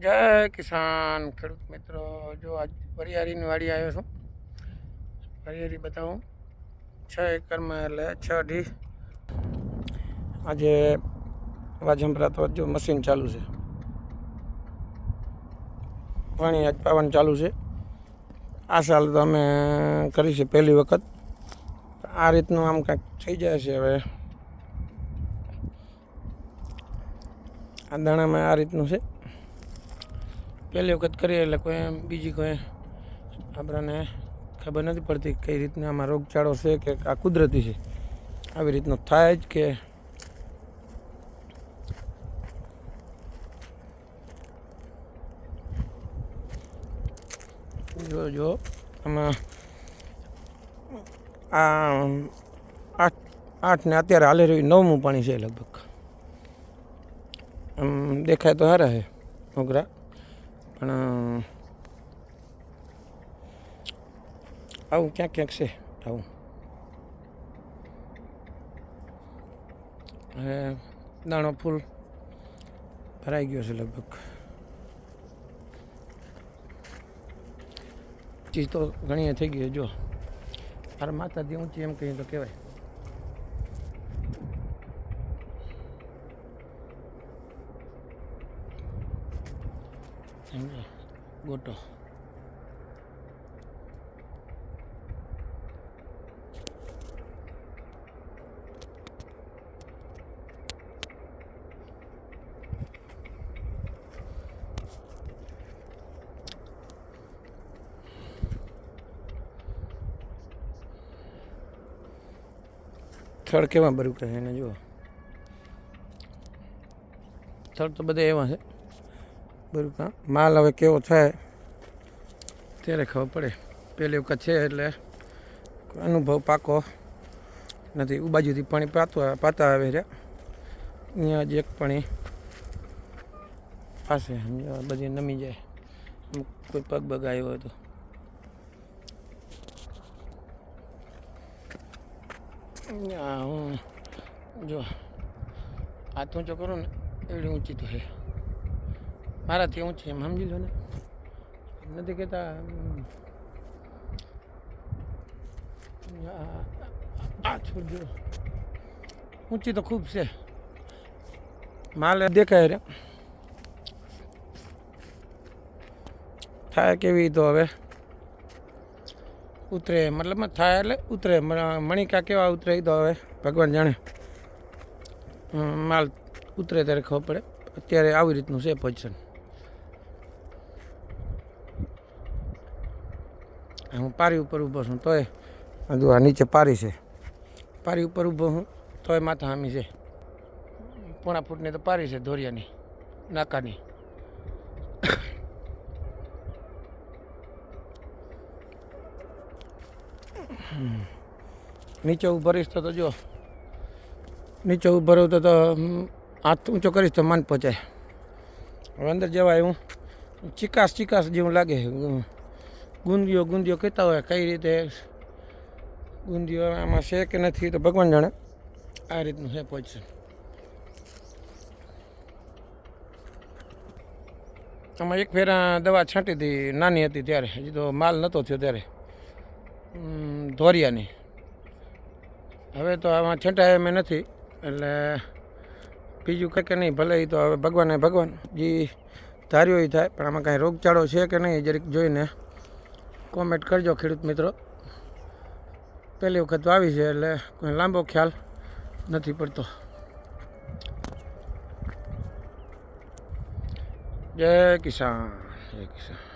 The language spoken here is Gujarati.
જય કિસાન ખેડૂત મિત્રો. જો આજ વરિયાળીની વાડી આવ્યો છું. વરિયાળી બતાવું. છ એકરમાં એટલે છ અઢી. આજે અવાજ તો જો મશીન ચાલુ છે. પાણી આજ પાવન ચાલુ છે. આ સાલ તો અમે કરી છે પહેલી વખત. આ રીતનું આમ કાંઈક થઈ જાય છે હવે. આ દાણામાં આ રીતનું છે. પહેલી વખત કરીએ એટલે કોઈ એમ, બીજી કોઈ આપણને ખબર નથી પડતી કઈ રીતના આમાં રોગચાળો છે કે આ કુદરતી છે. આવી રીતનો થાય જ કે જો જો, આમાં આ આઠ આઠ ને અત્યારે હાલે રહ્યું, નવમું પાણી છે લગભગ. આમ દેખાય તો સારા છે, મોગરા. પણ આવું ક્યાંક ક્યાંક છે, આવું. દાણો ફૂલ ભરાઈ ગયો છે લગભગ. ચીજ તો ઘણી થઈ ગઈ જો. મારા માથાથી ઊંચી એમ કહીએ તો કહેવાય. સમજો. ગોટો થળ કેવા ભર્યું કહે એને જુઓ. થળ તો બધા એવા છે. બરું કાં માલ હવે કેવો થાય ત્યારે ખબર પડે. પહેલી વખત છે એટલે અનુભવ પાકો નથી. બાજુથી પાણી પાતું પાતા આવે છે. અહીંયા જ એક પાણી પાસે બધી નમી જાય. અમુક કોઈ પગ બગ આવ્યો હોય તો. આ હું જો હાથ ઊંચો કરું ને, એવડી ઊંચી તો છે. મારાથી ઊંચી એમ, સમજી લો ને? નથી કહેતા આ- છોડજો ઊંચી તો ખૂબ છે. માલ દેખાય રે. થાય કેવી તો હવે? ઉતરે મતલબમાં થાય એટલે ઉતરે. મણિકા કેવા ઉતરે તો હવે? ભગવાન જાણે. માલ ઉતરે ત્યારે ખબર પડે. અત્યારે આવી રીતનું છે પોઝિશન. હું પારી ઉપર ઊભો છું તોય. હજુ આ નીચે પારી છે. પારી ઉપર ઊભો હું તોય માથા હામી છે. પોણા ફૂટની તો પારી છે ધોરિયાની નાકાની. નીચે ઊભો રહીશ તો જો. નીચે ઊભો રહું તો હાથ ઊંચો કરીશ તો માન પહોંચાય. હવે અંદર જવાય હું. ચિકાસ ચિકાસ જેવું લાગે. ગુંદીઓ ગુંદીઓ કહેતા હોય કઈ રીતે? ગુંદીઓ આમાં છે કે નથી તો ભગવાન જાણે. આ રીતનું છે પોઝિશન આમાં એક ફેરા દવા છાંટી હતી નાની હતી ત્યારે. હજી તો માલ નહોતો થયો ત્યારે. ધોરિયાની. હવે તો આમાં છંટાય એમ નથી. એટલે બીજું કંઈ કે નહીં, ભલે એ તો હવે ભગવાને ભગવાન. જે ધાર્યો એ થાય, પણ આમાં કાંઈ રોગચાળો છે કે નહીં જરીક જોઈને કોમેન્ટ કરજો ખેડૂત મિત્રો. પહેલી વખત આવી છે એટલે કોઈ લાંબો ખ્યાલ નથી પડતો. જય કિસાન જય કિસાન.